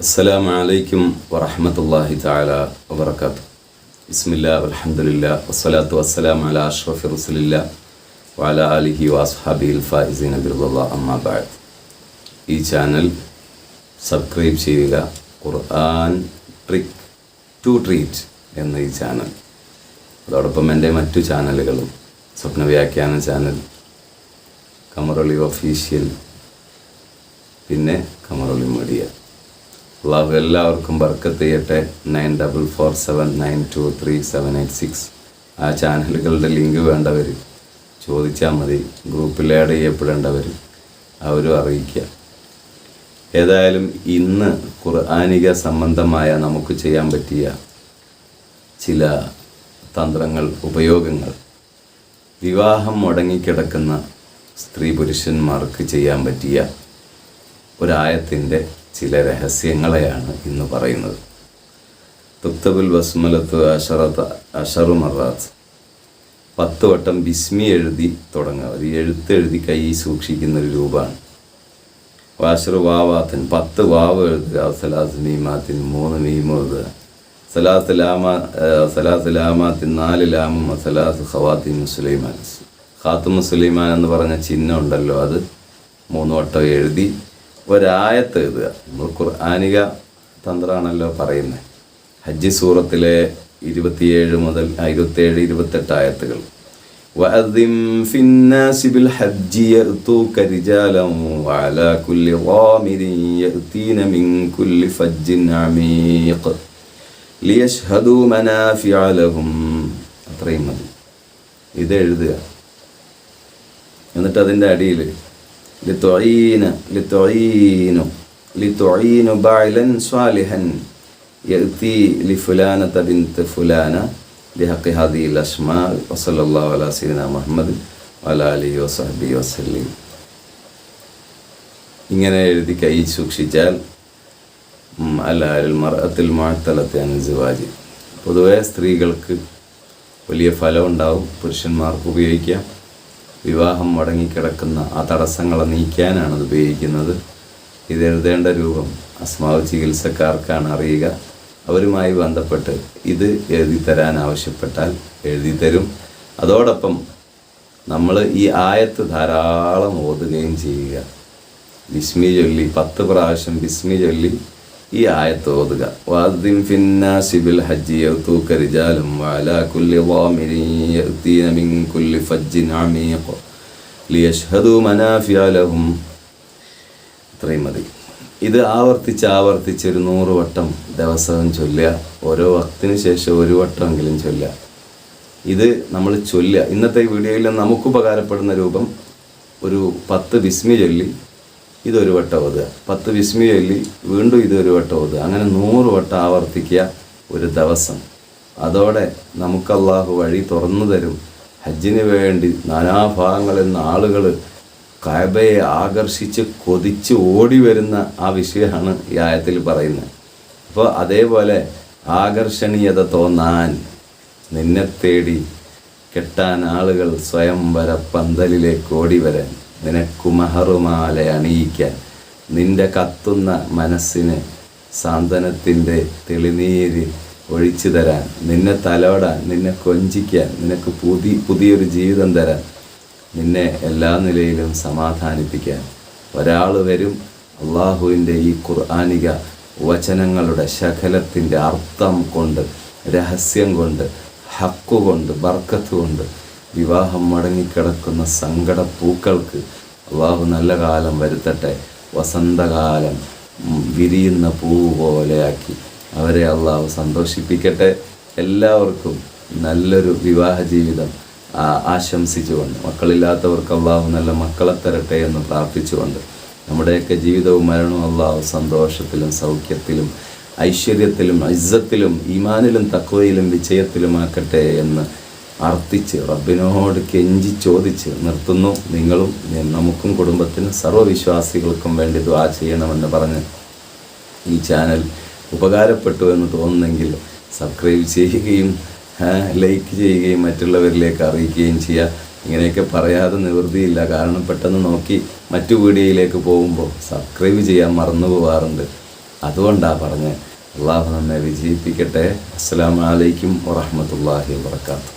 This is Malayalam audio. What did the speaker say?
അസ്സലാമു അലൈക്കും വറഹ്മത്തുള്ളാഹി തആല വബറകാത്തു ബിസ്മില്ലാ വൽഹംദുലില്ലാ വസ്സലാത്തു വസ്സലാം അല അഷ്റഫി റസൂലില്ലാ വാല അലിഹി വാസ്ഹാബി ഫായിസീന അബിറുല്ല അമ്മാബാദ് ഈ ചാനൽ സബ്സ്ക്രൈബ് ചെയ്യുക ഖുർആൻ ട്രിക് ടു ട്രീറ്റ് എന്ന ഈ ചാനൽ. അതോടൊപ്പം എന്റെ മറ്റു ചാനലുകളും സ്വപ്ന വ്യാഖ്യാന ചാനൽ കമറൊളി ഒഫീഷ്യൽ പിന്നെ കമറൊളി മീഡിയ. അള്ളാഹു എല്ലാവർക്കും ബർക്കത്ത് ചെയ്യട്ടെ. Nine double four seven nine two three seven eight six ആ ചാനലുകളുടെ ലിങ്ക് വേണ്ടവർ ചോദിച്ചാൽ മതി. ഗ്രൂപ്പിൽ ആഡ് ചെയ്യപ്പെടേണ്ടവർ അവരും അറിയിക്കുക ഏതായാലും ഇന്ന് ഖുർആാനിക സംബന്ധമായ നമുക്ക് ചെയ്യാൻ പറ്റിയ ചില തന്ത്രങ്ങൾ ഉപയോഗങ്ങൾ. വിവാഹം മുടങ്ങിക്കിടക്കുന്ന സ്ത്രീ പുരുഷന്മാർക്ക് ചെയ്യാൻ പറ്റിയ ഒരായത്തിന്റെ ചില രഹസ്യങ്ങളെയാണ് ഇന്ന് പറയുന്നത്. തുക്തബുൽ ബസ്മലത്ത് അഷറത്ത് അഷറു മറാത്ത് പത്ത് വട്ടം ബിസ്മി എഴുതി തുടങ്ങുക. ഒരു എഴുത്തെഴുതി കൈ സൂക്ഷിക്കുന്ന ഒരു രൂപമാണ്. വാഷറു വാവാത്തൻ പത്ത് വാവ് എഴുതുക. സലാത്ത് മീമാത്തിൻ മൂന്ന് മീമ് എഴുതുക. സലാത്ത് ലാമ സലാത്ത് ലാമാത്തിൻ നാല് ലാമും സലാത്ത് ഖവാത്തിൻ സുലൈമാൻ. ഖാത്തും സുലൈമാൻ എന്ന് പറഞ്ഞ ചിഹ്നം ഉണ്ടല്ലോ അത്. മൂന്ന് വട്ടം എഴുതി ഒരായത്ത് എഴുതുക നമ്മൾ ഖുർആാനിക തന്ത്രമാണല്ലോ പറയുന്നത് ഹജ്ജ് സൂറത്തിലെ ഇരുപത്തിയേഴ് മുതൽ ഇരുപത്തിയേഴ് ഇരുപത്തെട്ട് ആയത്തുകൾ وأذن في الناس بالحج يأتوك رجالا وعلى كل ضامر يأتين من كل فج عميق ليشهدوا منافع لهم അത്രയും മതി ഇത് എഴുതുക എന്നിട്ട് അതിൻ്റെ അടിയിൽ لتعين لتعين لتعين باعلا صالحا يأتي لفلانة بنت فلانة بحق هذه الأسماء وصلى الله على سيدنا محمد وعلى آله وصحبه وسلم ഇങ്ങനെ എഴുതി കൈ സൂക്ഷിച്ചാൽ അല്ല മറത്തിൽ മാത്തലത്തെ അനുസവാജി പൊതുവെ സ്ത്രീകൾക്ക് വലിയ ഫലം ഉണ്ടാവും പുരുഷന്മാർക്ക് ഉപയോഗിക്കാം വിവാഹം മടങ്ങിക്കിടക്കുന്ന ആ തടസ്സങ്ങളെ നീക്കാനാണ് അത് ഉപയോഗിക്കുന്നത്. ഇത് എഴുതേണ്ട രൂപം അസ്മാവ് ചികിത്സക്കാർക്കാണ് അറിയുക. അവരുമായി ബന്ധപ്പെട്ട് ഇത് എഴുതി തരാൻ ആവശ്യപ്പെട്ടാൽ എഴുതി തരും. അതോടൊപ്പം നമ്മൾ ഈ ആയത്ത് ധാരാളം ഓതുകയും ചെയ്യുക. ബിസ്മി ചൊല്ലി പത്ത് പ്രാവശ്യം ബിസ്മി ചൊല്ലി ഈ ആയത്ത് ഓതുക. ഫിന്നാസി ബിൽ ഹജ്ജി കുല്ലി മിൻ കുല്ലി മനാഫിയ ലഹും. ഇത്രയും മതി. ഇത് ആവർത്തിച്ച് ആവർത്തിച്ച് ഒരു നൂറ് വട്ടം ദിവസവും ചൊല്ലുക. ഓരോ വക്തിന് ശേഷം ഒരു വട്ടമെങ്കിലും ചൊല്ലുക. ഇത് നമ്മൾ ചൊല്ലുക. ഇന്നത്തെ വീഡിയോയിൽ നമുക്ക് ഉപകാരപ്പെടുന്ന രൂപം ഒരു പത്ത് ബിസ്മി ചൊല്ലി ഇതൊരു വട്ടം ഓതുക പത്ത് വിസ്മി വീണ്ടും ഇതൊരു വട്ടം ഓതുക അങ്ങനെ നൂറ് വട്ടം ആവർത്തിക്കുക ഒരു ദിവസം. അതോടെ നമുക്കല്ലാഹു വഴി തുറന്നു തരും. ഹജ്ജിന് വേണ്ടി നാനാഭാഗങ്ങളിൽ നിന്ന് ആളുകൾ കബയെ ആകർഷിച്ച് കൊതിച്ച് ഓടി വരുന്ന ആ വിഷയമാണ് ഈ ആയത്തിൽ പറയുന്നത്. അപ്പോൾ അതേപോലെ ആകർഷണീയത തോന്നാൻ നിന്നെ തേടി കെട്ടാൻ ആളുകൾ സ്വയംവര പന്തലിലേക്ക് ഓടി വരാൻ. നിനക്കു മഹറുമാല അണിയിക്കാൻ നിന്റെ കത്തുന്ന മനസ്സിന് സാന്ത്വനത്തിന്റെ തെളിനീര് ഒഴിച്ചു തരാൻ നിന്നെ തലോടാൻ നിന്നെ കൊഞ്ചിക്കാൻ നിനക്ക് പുതിയ പുതിയൊരു ജീവിതം തരാൻ നിന്നെ എല്ലാ നിലയിലും സമാധാനിപ്പിക്കാൻ. ഒരാൾ വരും അള്ളാഹുവിന്റെ ഈ ഖുർആാനിക വചനങ്ങളുടെ ശകലത്തിന്റെ അർത്ഥം കൊണ്ട് രഹസ്യം കൊണ്ട് ഹക്കുകൊണ്ട് ബർക്കത്ത് കൊണ്ട് വിവാഹം മടങ്ങിക്കിടക്കുന്ന സങ്കട പൂക്കൾക്ക് അള്ളാഹു നല്ല കാലം വരുത്തട്ടെ. വസന്തകാലം വിരിയുന്ന പൂവ് പോലെയാക്കി അവരെ അള്ളാഹു സന്തോഷിപ്പിക്കട്ടെ. എല്ലാവർക്കും നല്ലൊരു വിവാഹ ജീവിതം ആശംസിച്ചുകൊണ്ട് മക്കളില്ലാത്തവർക്ക് അള്ളാഹു നല്ല മക്കളെ തരട്ടെ എന്ന് പ്രാർത്ഥിച്ചുകൊണ്ട് നമ്മുടെയൊക്കെ ജീവിതവും മരണവും അള്ളാഹു സന്തോഷത്തിലും സൗഖ്യത്തിലും ഐശ്വര്യത്തിലും ഇസ്സത്തിലും ഈമാനിലും തക്വയിലും വിജയത്തിലുമാക്കട്ടെ എന്ന് അർത്ഥിച്ച് റബ്ബിനോട് കെഞ്ചി ചോദിച്ച് നിർത്തുന്നു. നിങ്ങളും നമുക്കും കുടുംബത്തിനും സർവവിശ്വാസികൾക്കും വേണ്ടി ദ്വാ ചെയ്യണമെന്ന് പറഞ്ഞ് ഈ ചാനൽ ഉപകാരപ്പെട്ടു എന്ന് തോന്നുന്നെങ്കിൽ സബ്സ്ക്രൈബ് ചെയ്യുകയും ലൈക്ക് ചെയ്യുകയും മറ്റുള്ളവരിലേക്ക് അറിയിക്കുകയും ചെയ്യുക ഇങ്ങനെയൊക്കെ പറയാതെ നിവൃത്തിയില്ല. കാരണം പെട്ടെന്ന് നോക്കി മറ്റു വീഡിയോയിലേക്ക് പോകുമ്പോൾ സബ്സ്ക്രൈബ് ചെയ്യാൻ മറന്നു പോകാറുണ്ട് അതുകൊണ്ടാണ് പറഞ്ഞത് അള്ളാഹു നമ്മെ വിജയിപ്പിക്കട്ടെ. അസ്സാം വലൈക്കും വറഹ്മത്തുള്ളാഹി വാത്തു